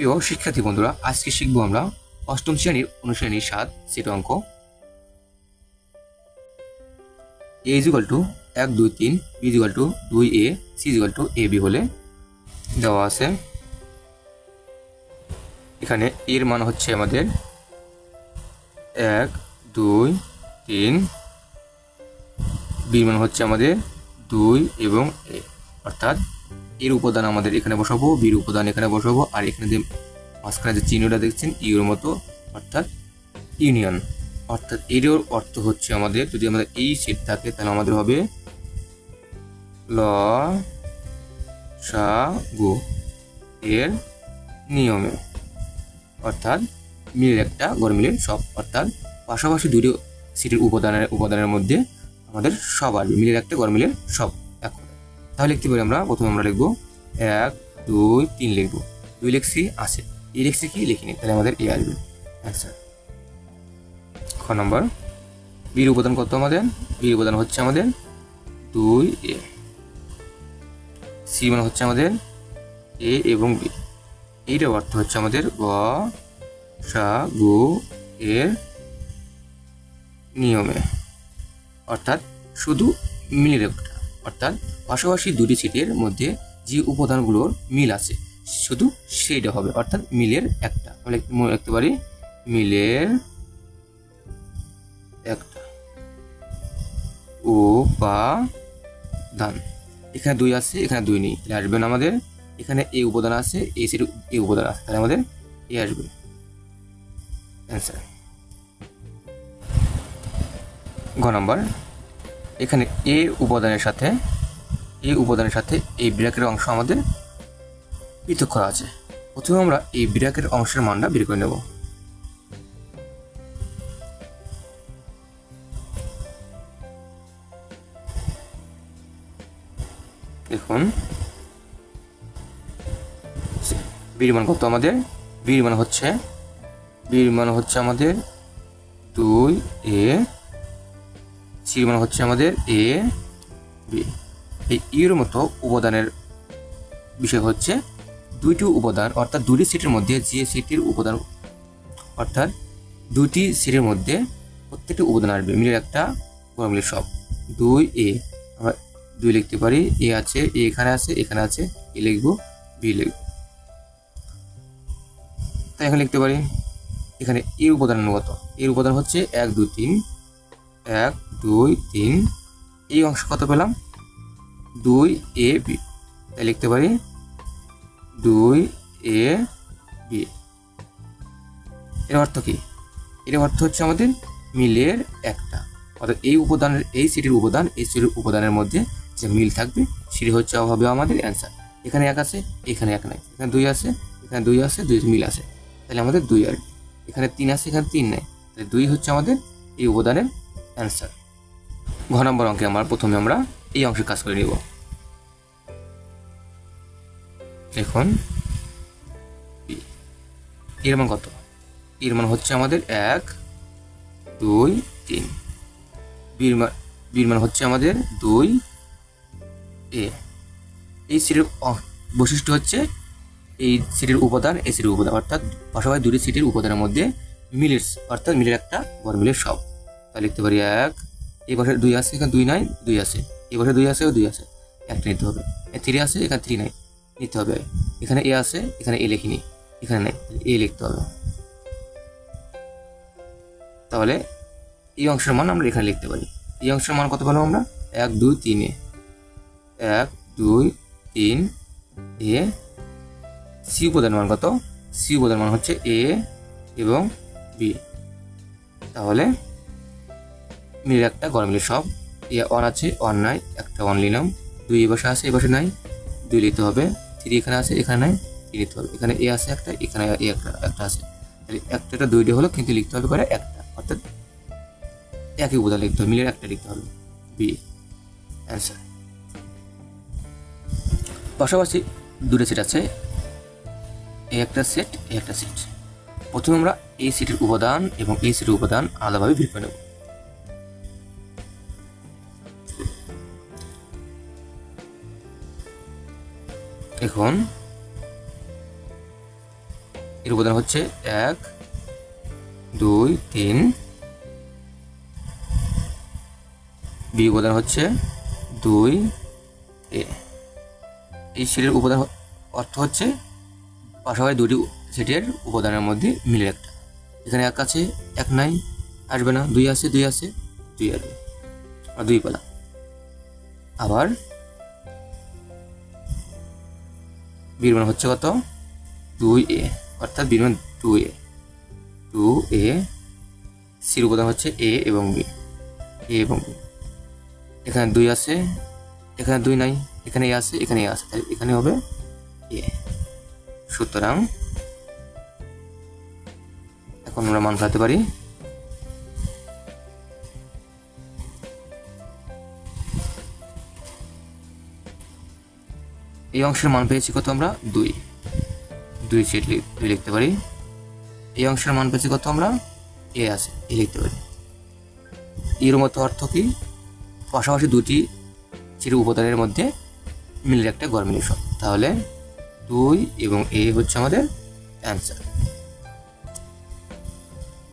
প্রিয় শিক্ষার্থী বন্ধুরা, আজকে শিখব আমরা অষ্টম শ্রেণির অনুশ্রেণীর সাত সেট অঙ্ক। এ ইজিক্যাল টু এক, দুই, তিন বি টু দুই এ সি ইজিক্যাল টু এ বি হলে দেওয়া আছে। এখানে এর মান হচ্ছে আমাদের এক, দুই, তিন বির মান হচ্ছে আমাদের দুই এবং এ অর্থাৎ এর উপাদান আমাদের এখানে বসাবো, বির উপাদান এখানে বসাবো, আর এখানে যে মাঝখানে যে চিহ্নটা দেখছেন, ইউর মতো, অর্থাৎ ইউনিয়ন অর্থাৎ এর অর্থ হচ্ছে আমাদের, যদি আমাদের এই সেট থাকে, তাহলে আমাদের হবে ল এর নিয়মে অর্থাৎ মিলের একটা, গড় মিলের সব, অর্থাৎ পাশাপাশি দুটি সিটির উপাদানের উপাদানের মধ্যে আমাদের সব আসবে, মিলের একটা, গড় মিলের সব। তাহলে লিখতে পারি আমরা? প্রথমে আমরা লিখব এক, দুই, তিন লিখব। দুই লিখছি, আছে। এই লিখছি কি? লিখিনি। তাহলে আমাদের এ আসবে। অ্যান্সার খ নম্বর। বীর উপাদান কত আমাদের? বীর উপাদান হচ্ছে আমাদের দুই এ। সি মানে হচ্ছে আমাদের এ এবং বি। এইটার অর্থ হচ্ছে আমাদের গ, সা, গু এর নিয়মে। অর্থাৎ শুধু মিলের একটা অর্থাৎ পাশাপাশি দুটি সিটের মধ্যে যে উপাদানগুলোর মিল আছে, শুধু সেইটা হবে, অর্থাৎ মিলের একটা। লিখতে- মনে রাখতে পারি, মিলের একটা ও উপাদান। এখানে দুই আছে, এখানে দুই নেই, তাহলে আসবে না আমাদের। এখানে এ উপাদান আছে, এ সিট এ উপাদান আছে, তাহলে আমাদের এ আসবে। অ্যান্সার ঘ নম্বর। এখানে এ উপাদানের সাথে এই উপাদানের সাথে এই বিরাকের অংশ আমাদের পৃথক করা আছে। প্রথমে আমরা এই বিরাকের অংশের মানটা বের করে নেব। দেখুন বীর মান কত আমাদের? বীর মান হচ্ছে বীর মান হচ্ছে আমাদের দুই এ সির মান হচ্ছে আমাদের এ, বি। এই ইউর মতো উপাদানের বিষয় হচ্ছে দুইটি উপাদান, অর্থাৎ দুটি সিটের মধ্যে যে সিটির উপাদান, অর্থাৎ দুটি সিটের মধ্যে প্রত্যেকটি উপাদান আসবে। মিলের একটা মিলের সব। দুই এ, আমরা দুই লিখতে পারি, এ আছে, এ এখানে আছে এখানে আছে, এ লিখব, বি লিখব। তাই এখানে লিখতে পারি, এখানে এর উপাদান কত? এর উপাদান হচ্ছে এক, দুই, তিন। এক, দুই, তিন। এই অংশ কত পেলাম? দুই এ বি। তাই লিখতে পারি দুই এ বি। এর অর্থ কি? এর অর্থ হচ্ছে আমাদের মিলের একটা। অর্থাৎ এই উপাদানের, এই সিটির উপাদান, এই সিটির উপাদানের মধ্যে যে মিল থাকবে, সেটি হচ্ছে হবে আমাদের অ্যান্সার। এখানে এক আছে, এখানে এক নাই। এখানে দুই আছে, এখানে দুই আছে, দুই মিল আছে। তাহলে আমাদের দুই আর এখানে তিন আছে, এখানে তিন নেই। তাহলে দুই হচ্ছে আমাদের এই উপাদানের অ্যান্সার ঘ নম্বর অঙ্কে আমরা প্রথমে আমরা এই অংশে কাজ করে নিব। এখন এর মান কত? এর মান হচ্ছে আমাদের এক, দুই, তিন। বীর মান হচ্ছে আমাদের দুই এ এই সিটের বৈশিষ্ট্য হচ্ছে এই সিটের উপাদান এই সিটের উপাদান, অর্থাৎ পাশাপাশি দুটি সিটের উপাদানের মধ্যে মিলের অর্থাৎ মিলের একটা বড় মিলের সব। তাই লিখতে পারি এক, এই পাশে দুই আছে, এখানে দুই নাই, দুই আছে। এই দুই আছে ও দুই আছে। একটা নিতে হবে। থ্রি আছে, এখানে থ্রি নাই। নিতে হবে। এখানে এ আছে, এখানে এ লিখিনি। এখানে নাই। এ লিখতে হবে। তাহলে এই অংশের মান আমরা এখানে লিখতে পারি। এই অংশের মান কত পেলাম আমরা? এক, দুই, তিনে এক, দুই, তিন এ। সি উপাদান মান কত? সি উপাদান মান হচ্ছে এ এবং বি তাহলে মিলের একটা গড় মিলে সব। এ ওয়ান আছে ওয়ান নাই, একটা ওয়ান নিলাম। দুই এ বসে আছে, এ বসে নাই। দুই নিতে হবে, থ্রি এখানে আছে, এখানে নাই, থ্রি নিতে হবে। এখানে এ আছে একটা, এখানে এ একটা একটা আছে। তাহলে একটা দুইটা হলো, কিন্তু লিখতে হবে করে একটা। অর্থাৎ একই উপাদান লিখতে হবে, মিলের একটা লিখতে হবে। B, answer. পাশাপাশি দুটো সেট আছে। এই একটা সেট এই একটা সেট। প্রথমে আমরা এই সেটের উপাদান এবং এই সেটের উপাদান আলাদাভাবে বের করে নেব। এখন এর উপাদান হচ্ছে এক, দুই, তিন। বি উপাদান হচ্ছে দুই, এ। এই সেটের উপাদান অর্থ হচ্ছে পাশাপাশি দুটি সেটের উপাদানের মধ্যে মিলে একটা। এখানে এক আছে, এক নাই, আসবে না। দুই আছে দুই আছে, দুই আসবে। আর দুই পেলাম আবার বির মান হচ্ছে কত? দুই এ অর্থাৎ বির মান টু এ টু এ সির উপাদান হচ্ছে এ এবং বি এ এবং বি এখানে দুই আছে, এখানে দুই নাই এখানে এ আছে এখানে এ আছে, তাই এখানে হবে এ সুতরাং, এখন আমরা মান পারি। এই অংশের মান পেয়েছি কত আমরা? দুই। দুই সেট দুই লিখতে পারি। এই অংশের মান পেয়েছি কত আমরা? এ আছে, এ লিখতে পারি। এর মতো অর্থ কি? পাশাপাশি দুটি চির উপাদানের মধ্যে মিলের একটা গরমিলেশন মিলিশন তাহলে দুই এবং এ হচ্ছে আমাদের অ্যান্সার